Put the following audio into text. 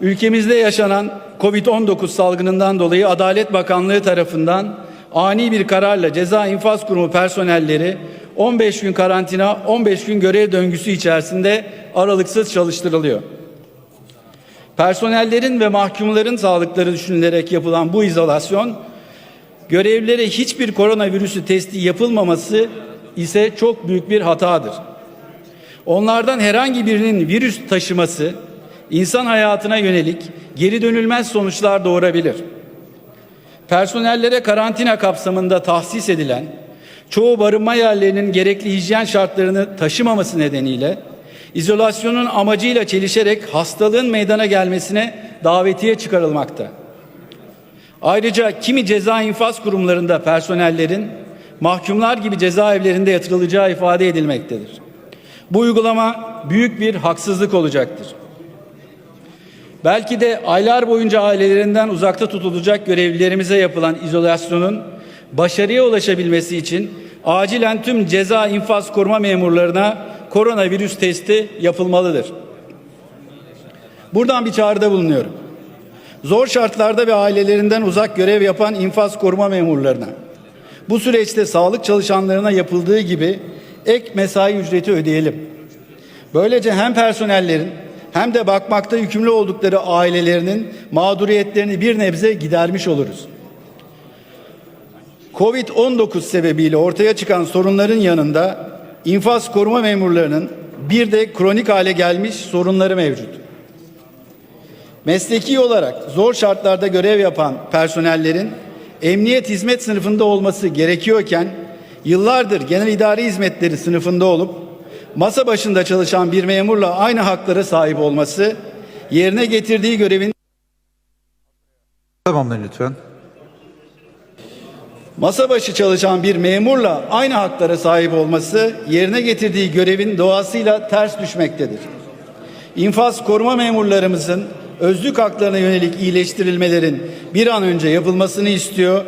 ülkemizde yaşanan Covid-19 salgınından dolayı Adalet Bakanlığı tarafından ani bir kararla Ceza İnfaz Kurumu personelleri 15 gün karantina, 15 gün görev döngüsü içerisinde aralıksız çalıştırılıyor. Personellerin ve mahkumların sağlıkları düşünülerek yapılan bu izolasyon görevlilere hiçbir koronavirüsü testi yapılmaması ise çok büyük bir hatadır. Onlardan herhangi birinin virüs taşıması insan hayatına yönelik geri dönülmez sonuçlar doğurabilir. Personellere karantina kapsamında tahsis edilen çoğu barınma yerlerinin gerekli hijyen şartlarını taşımaması nedeniyle izolasyonun amacıyla çelişerek hastalığın meydana gelmesine davetiye çıkarılmakta. Ayrıca kimi ceza infaz kurumlarında personellerin mahkumlar gibi cezaevlerinde yatırılacağı ifade edilmektedir. Bu uygulama büyük bir haksızlık olacaktır. Belki de aylar boyunca ailelerinden uzakta tutulacak görevlilerimize yapılan izolasyonun başarıya ulaşabilmesi için acilen tüm ceza infaz koruma memurlarına koronavirüs testi yapılmalıdır. Buradan bir çağrıda bulunuyorum. Zor şartlarda ve ailelerinden uzak görev yapan infaz koruma memurlarına bu süreçte sağlık çalışanlarına yapıldığı gibi ek mesai ücreti ödeyelim. Böylece hem personellerin hem de bakmakta yükümlü oldukları ailelerinin mağduriyetlerini bir nebze gidermiş oluruz. Covid-19 sebebiyle ortaya çıkan sorunların yanında infaz koruma memurlarının bir de kronik hale gelmiş sorunları mevcut. Mesleki olarak zor şartlarda görev yapan personellerin emniyet hizmet sınıfında olması gerekiyorken yıllardır genel idari hizmetleri sınıfında olup masa başında çalışan bir memurla aynı haklara sahip olması yerine getirdiği görevin Tamamlayın lütfen. masa başı çalışan bir memurla aynı haklara sahip olması yerine getirdiği görevin doğasıyla ters düşmektedir. İnfaz koruma memurlarımızın özlük haklarına yönelik iyileştirilmelerin bir an önce yapılmasını istiyor